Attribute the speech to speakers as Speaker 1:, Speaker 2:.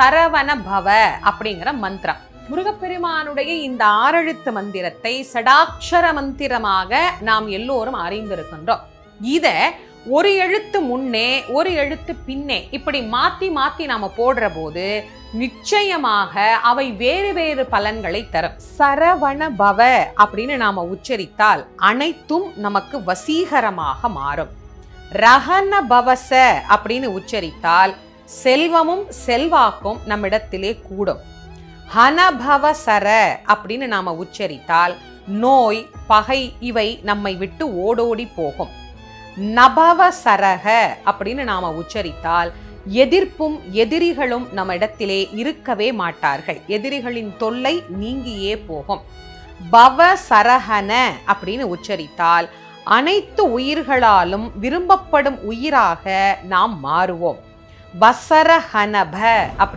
Speaker 1: சரவண பவ அப்படிங்கிற மந்திரம். முருகப்பெருமானுடைய இந்த ஆறெழுத்து மந்திரத்தை சடாட்சர மந்திரமாக நாம் எல்லோரும் அறிந்திருக்கின்றோம். இத ஒரு எழுத்து முன்னே ஒரு எழுத்து பின்னே இப்படி மாத்தி மாத்தி நாம போடுற போது நிச்சயமாக அவை வேறு வேறு பலன்களை தரும். சரவண பவ அப்படின்னு நாம உச்சரித்தால் அனைத்தும் நமக்கு வசீகரமாக மாறும். ரஹன பவச அப்படின்னு உச்சரித்தால் செல்வமும் செல்வாக்கும் நம்மிடத்திலே கூடும். ஹனபவ சர அப்படின்னு நாம் உச்சரித்தால் நோய் பகை இவை நம்மை விட்டு ஓடோடி போகும். நபவ சரக அப்படின்னு நாம் உச்சரித்தால் எதிர்ப்பும் எதிரிகளும் நம்ம இடத்திலே இருக்கவே மாட்டார்கள். எதிரிகளின் தொல்லை நீங்கியே போகும். பவ சரஹன அப்படின்னு உச்சரித்தால் அனைத்து உயிர்களாலும் விரும்பப்படும் உயிராக நாம் மாறுவோம். வசரஹனப அப்படி